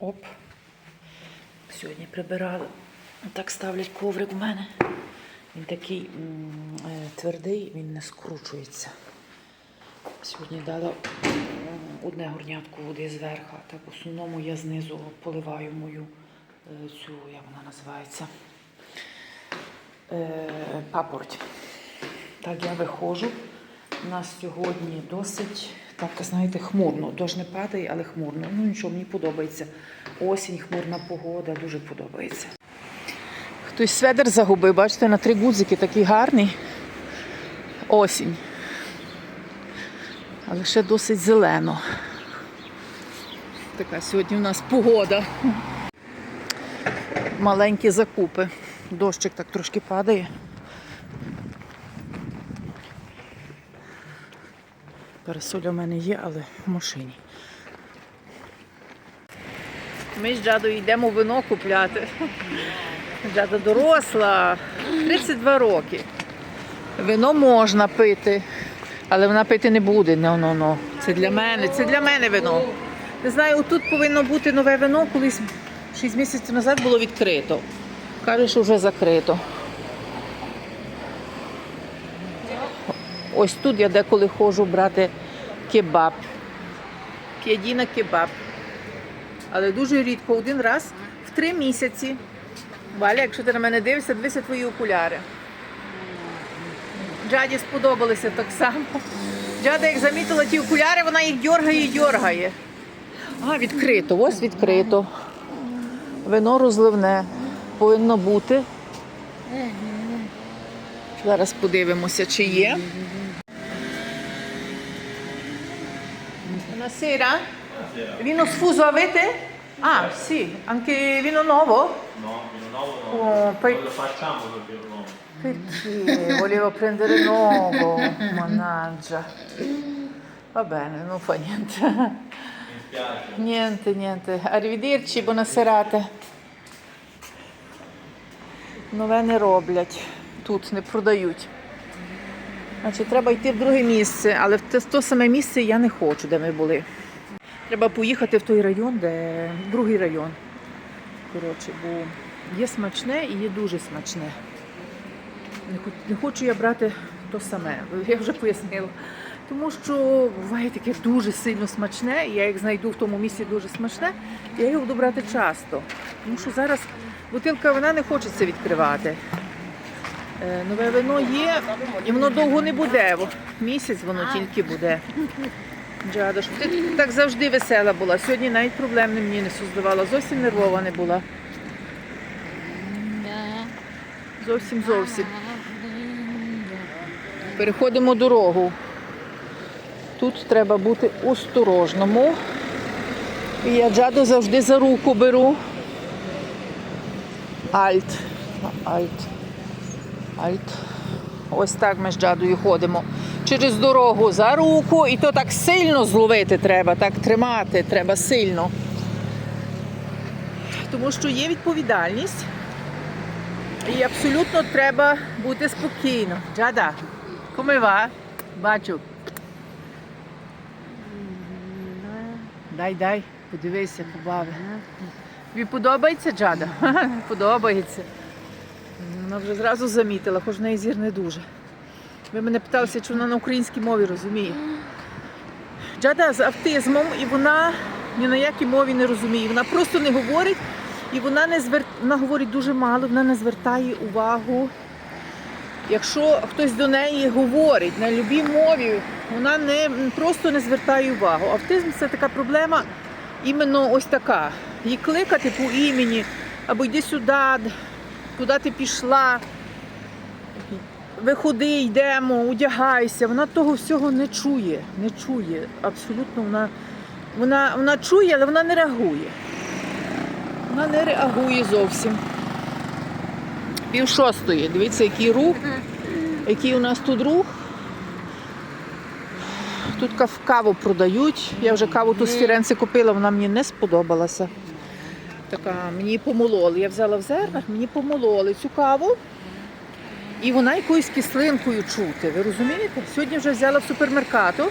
Оп. Сьогодні прибирали. Так ставлять коврик в мене. Він такий е, твердий, він не скручується. Сьогодні дала одне горнятку води зверху. Так в основному я знизу поливаю мою е, цю, як вона називається, е, папорть. Так я виходжу. У нас сьогодні досить, так знаєте, хмурно. Дощ не падає, але хмурно. Ну нічого, мені подобається. Осінь, хмурна погода, дуже подобається. Хтось сведер загубив, бачите, на три гудзики такий гарний. Осінь. Але ще досить зелено. Така сьогодні у нас погода. Маленькі закупи. Дощик так трошки падає. Парасоля в мене є, але в машині. Ми з Джадою йдемо вино купляти. Джада доросла, 32 роки. Вино можна пити, але вона пити не буде. Ну, ну, ну. Це для мене, це для мене вино. Не знаю, тут повинно бути нове вино, колись 6 місяців назад було відкрито. Каже, що вже закрито. Ось тут я деколи ходжу брати кебаб. К'ядіна кебаб. Але дуже рідко, один раз в три місяці. Валя, якщо ти на мене дивишся, дивися твої окуляри. Джаді сподобалися так само. Джада, як замітила ті окуляри, вона їх дьоргає і дьоргає. А, відкрито, ось відкрито. Вино розливне повинно бути. Зараз подивимося, чи є. Buonasera. Vino sfuso avete? Ah, sì, anche vino nuovo? No, il nuovo no. Oh, poi- Non lo facciamo col vino nuovo. Perché volevo prendere nuovo, mannaggia. Va bene, non fa niente. Mi spiace. Niente, niente. Arrivederci, buona serata. Нове не роблять. Тут не продають. Значить, треба йти в друге місце, але в те, то саме місце я не хочу, де ми були. Треба поїхати в той район, де другий район. Коротше, бо є смачне і є дуже смачне. Не, хочу я брати то саме, я вже пояснила. Тому що буває таке дуже сильно смачне, і я як знайду в тому місці дуже смачне, я його буду брати часто. Тому що зараз бутилка вона не хочеться відкривати. Е, Нове вино є, і воно довго не буде. Місяць воно тільки буде. Джада, ти так завжди весела була. Сьогодні навіть проблем не мені не создавала. Зовсім нервова не була. Зовсім зовсім. Переходимо дорогу. Тут треба бути осторожному. Я Джаду завжди за руку беру. Альт. Альт. Альт. Ось так ми з Джадою ходимо. Через дорогу за руку, і то так сильно зловити треба, так тримати треба сильно. Тому що є відповідальність. І абсолютно треба бути спокійно. Джада, va? Бачу. Дай, дай, подивися, побави. Тобі подобається Джада? Подобається. Вона вже зразу замітила, хоч в неї зір не дуже. Ви мене питалися, чи вона на українській мові розуміє. Джада з автизмом, і вона ні на якій мові не розуміє. Вона просто не говорить, і вона не звер... вона говорить дуже мало, вона не звертає увагу. Якщо хтось до неї говорить на любій мові, вона не просто не звертає увагу. Автизм це така проблема, іменно ось така. Її кликати по імені, або йди сюди, куди ти пішла, виходи, йдемо, одягайся. Вона того всього не чує. Не чує. Абсолютно вона, вона, вона чує, але вона не реагує. Вона не реагує зовсім. Пів шостої. Дивіться, який рух. Який у нас тут рух. Тут каву продають. Я вже каву тут з Фіренци купила, вона мені не сподобалася. Така, мені помололи. Я взяла в зернах, мені помололи цю каву. І вона якоюсь кислинкою чути. Ви розумієте? Сьогодні вже взяла в супермеркату.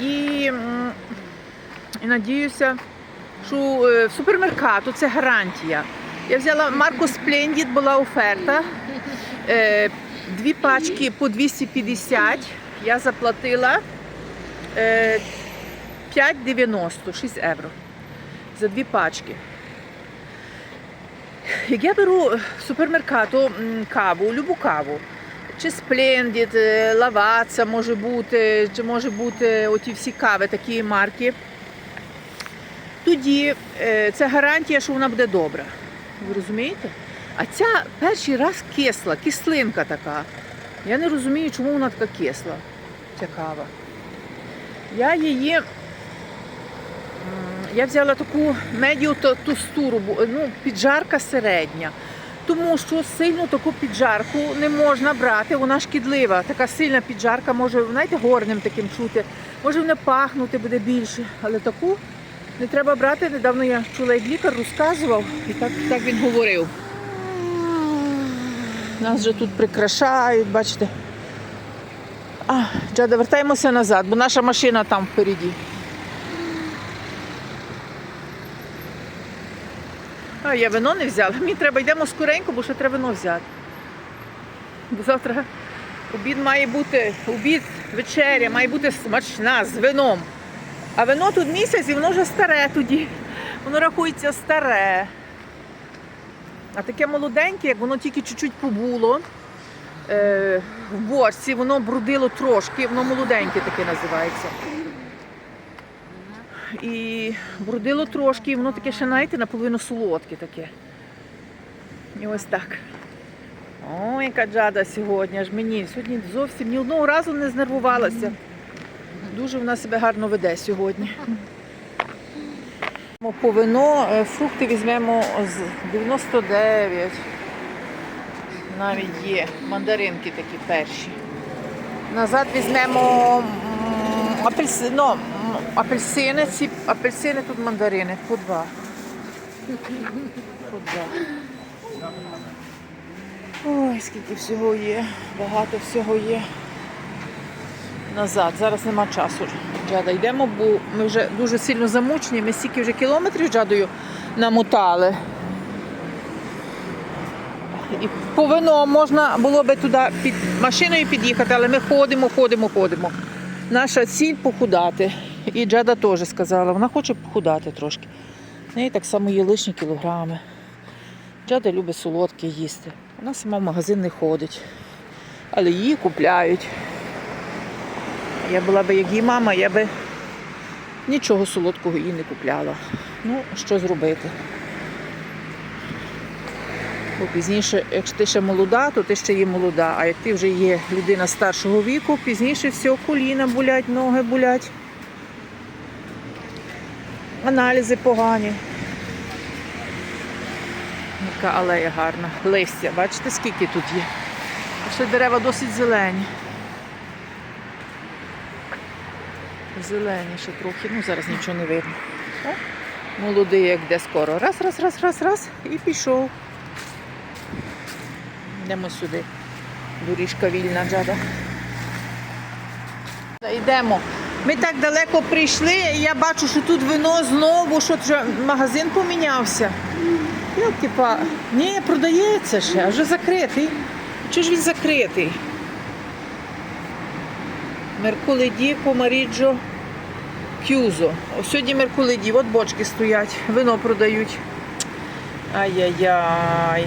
І, і надіюся, що е, в супермеркату це гарантія. Я взяла марку Splendid, була оферта. Е, Дві пачки по 250. Я заплатила е, 5,90, 6 євро за дві пачки. Як я беру в супермеркату каву, любу каву, чи Splendid, е, Lavazza може бути, чи може бути оті всі кави, такі марки, тоді е, це гарантія, що вона буде добра. Ви розумієте? А ця перший раз кисла, кислинка така. Я не розумію, чому вона така кисла, ця кава. Я її. Я взяла таку медіо то- тустуру, ну, піджарка середня. Тому що сильну таку піджарку не можна брати, вона шкідлива. Така сильна піджарка може, знаєте, горним таким чути. Може вона пахнути буде більше, але таку не треба брати. Недавно я чула, як лікар розказував, і так, так він говорив. Нас вже тут прикрашають, бачите. А, Джада, вертаємося назад, бо наша машина там впереді. А, я вино не взяла. Мені треба, йдемо скоренько, бо ще треба вино взяти. Бо завтра обід має бути, обід, вечеря має бути смачна з вином. А вино тут місяць і воно вже старе тоді. Воно рахується старе. А таке молоденьке, як воно тільки чуть-чуть побуло е, в борці, воно брудило трошки, воно молоденьке таке називається. І брудило трошки, і воно таке ще, знаєте, наполовину солодке таке. І ось так. О, яка джада сьогодні, аж мені. Сьогодні зовсім ні одного разу не знервувалася. Дуже вона себе гарно веде сьогодні. По вино е, фрукти візьмемо з 99. Навіть є мандаринки такі перші. Назад візьмемо м, апельси, ну, апельсини, ці апельсини тут мандарини, по два. По два. Ой, скільки всього є, багато всього є. Назад, зараз нема часу. Джада, йдемо, бо ми вже дуже сильно замучені. Ми стільки вже кілометрів джадою намотали. І по вино можна було би туди під машиною під'їхати, але ми ходимо, ходимо, ходимо. Наша ціль похудати. І Джада теж сказала, вона хоче похудати трошки. В неї так само є лишні кілограми. Джада любить солодке їсти. Вона сама в магазин не ходить, але її купляють. Я була би як її мама, я би нічого солодкого їй не купляла. Ну, що зробити? Бо пізніше, якщо ти ще молода, то ти ще є молода. А як ти вже є людина старшого віку, пізніше все, коліна болять, ноги болять. Аналізи погані. Яка алея гарна. Листя, бачите, скільки тут є. А ще дерева досить зелені. Зелені ще трохи, ну зараз нічого не видно. О, молодий, як де скоро. Раз, раз, раз, раз, раз і пішов. Йдемо сюди. Доріжка вільна джада. Йдемо. Ми так далеко прийшли, і я бачу, що тут вино знову, що вже магазин помінявся. Йолки па. Ні, продається ще, а вже закритий. Чого ж він закритий? Меркуледі Помаріджо Кюзо. Ось сьогодні Меркуледі, от бочки стоять, вино продають. Ай-яй-яй.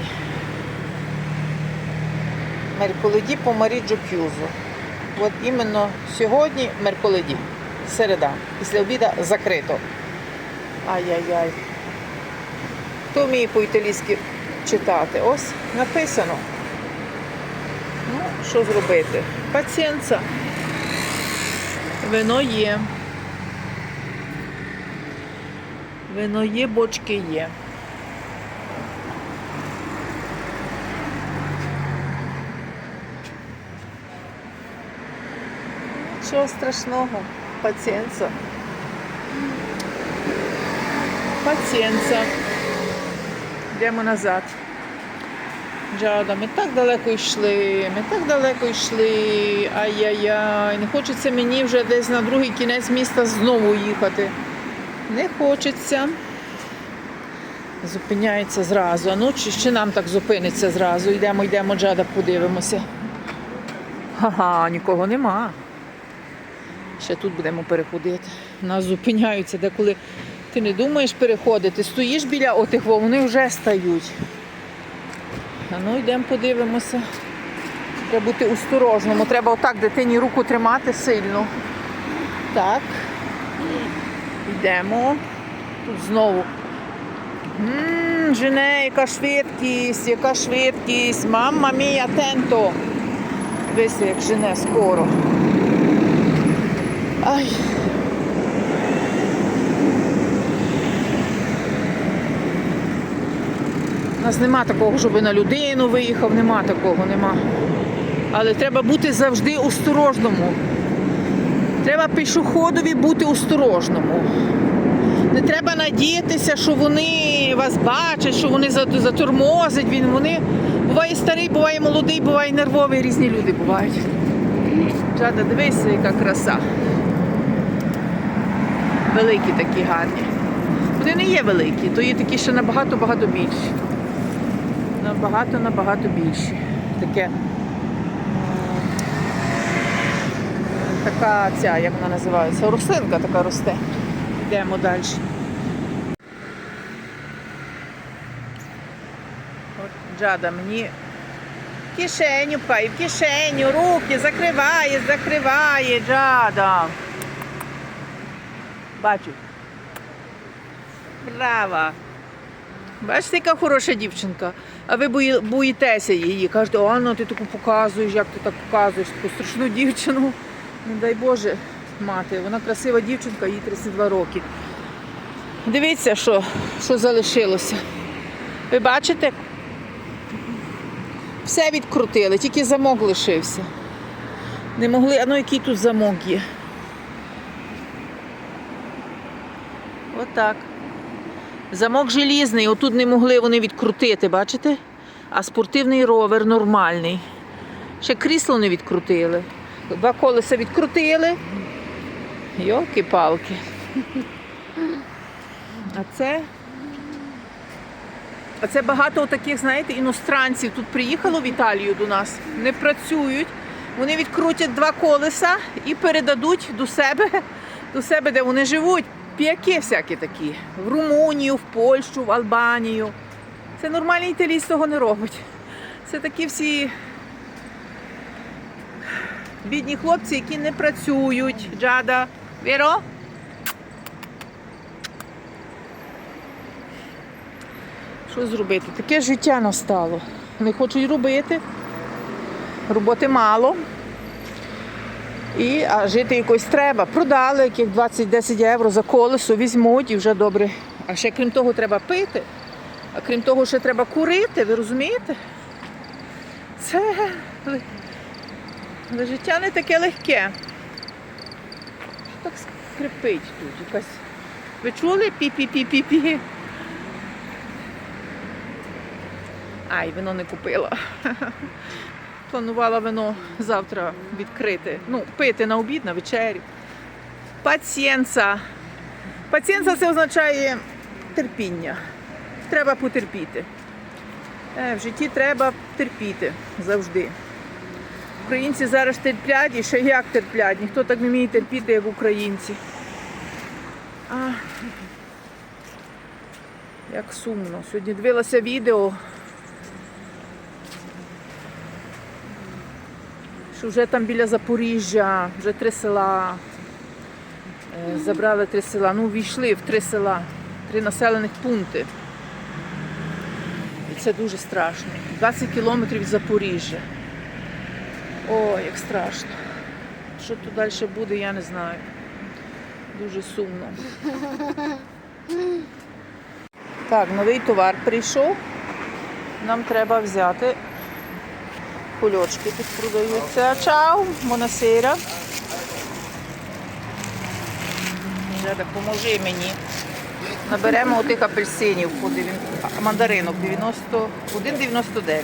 Меркуледі Помаріджо Кюзо. От іменно сьогодні Меркуледі. Середа. Після обіда закрито. Ай-яй-яй. Хто вміє по-італійськи читати? Ось написано. Ну, що зробити? Пацієнца. Вино є. Вино є, бочки є. Нічого страшного. Пацієнца. Пацієнца. Йдемо назад. Джада, ми так далеко йшли, ми так далеко йшли. Ай-яй-яй. Не хочеться мені вже десь на другий кінець міста знову їхати. Не хочеться. Зупиняється зразу. А ну чи, чи нам так зупиниться зразу? Йдемо, йдемо, Джада, подивимося. Ага, нікого нема. Ще тут будемо переходити. Нас зупиняються, деколи ти не думаєш переходити, стоїш біля отих, во, вони вже стають. А ну йдемо подивимося. Треба бути осторожному. Треба отак дитині руку тримати сильно. Так. Йдемо. Тут знову. Ммм, жене, яка швидкість, яка швидкість. Мамма мія, тенто. Дивися, як жене скоро. Ай. У нас нема такого, щоб на людину виїхав, нема такого, нема. Але треба бути завжди осторожному. Треба пішоходові бути осторожному. Не треба надіятися, що вони вас бачать, що вони за- затормозять. Він, вони буває старий, буває молодий, буває нервовий, різні люди бувають. Джада, дивися, яка краса. Великі такі гарні. Вони не є великі, то є такі ще набагато-багато більші. Набагато-набагато більші. Таке. Така ця, як вона називається, рослинка така росте. Йдемо далі. Джада мені кишеню пхає, в кишеню, руки закриває, закриває, Джада. Бачу. Браво. Бачите, яка хороша дівчинка. А ви боїтеся її. Кажете, Анна, ти таку показуєш, як ти так показуєш, таку страшну дівчину. Не дай Боже мати. Вона красива дівчинка, їй 32 роки. Дивіться, що, що залишилося. Ви бачите? Все відкрутили, тільки замок лишився. Не могли, а ну який тут замок є. Отак. Замок желізний, отут не могли вони відкрутити, бачите? А спортивний ровер нормальний. Ще крісло не відкрутили. Два колеса відкрутили. Йоки-палки. А це. А це багато таких, знаєте, іностранців тут приїхало в Італію до нас, не працюють. Вони відкрутять два колеса і передадуть до себе, до себе, де вони живуть. П'яки всякі такі. В Румунію, в Польщу, в Албанію. Це нормальний італійць того не робить. Це такі всі бідні хлопці, які не працюють. Джада, Віро? Що зробити? Таке життя настало. Не хочуть робити. Роботи мало. І, а жити якось треба. Продали яких 20-10 євро за колесо, візьмуть і вже добре. А ще крім того, треба пити. А крім того, ще треба курити, ви розумієте? Це але, життя не таке легке. Що так скрипить тут? Якась. Ви чули? Пі-пі-пі-пі-пі. Ай, вино не купила. Планувала вино завтра відкрити. Ну, пити на обід, на вечерю. Пацієнца. Пацієнца це означає терпіння. Треба потерпіти. Е, в житті треба терпіти завжди. Українці зараз терплять і ще як терплять. Ніхто так не вміє терпіти, як українці. А, як сумно. Сьогодні дивилася відео. Що вже там біля Запоріжжя, вже три села. е, Забрали три села. Ну, війшли в три села, три населених пункти. І це дуже страшно. 20 кілометрів від Запоріжжя. О, як страшно. Що тут далі буде, я не знаю. Дуже сумно. Так, новий товар прийшов. Нам треба взяти Кульочки тут продаються. Чао, монасира. Вже допоможи мені. Наберемо отих апельсинів мандаринок 90, 1,99.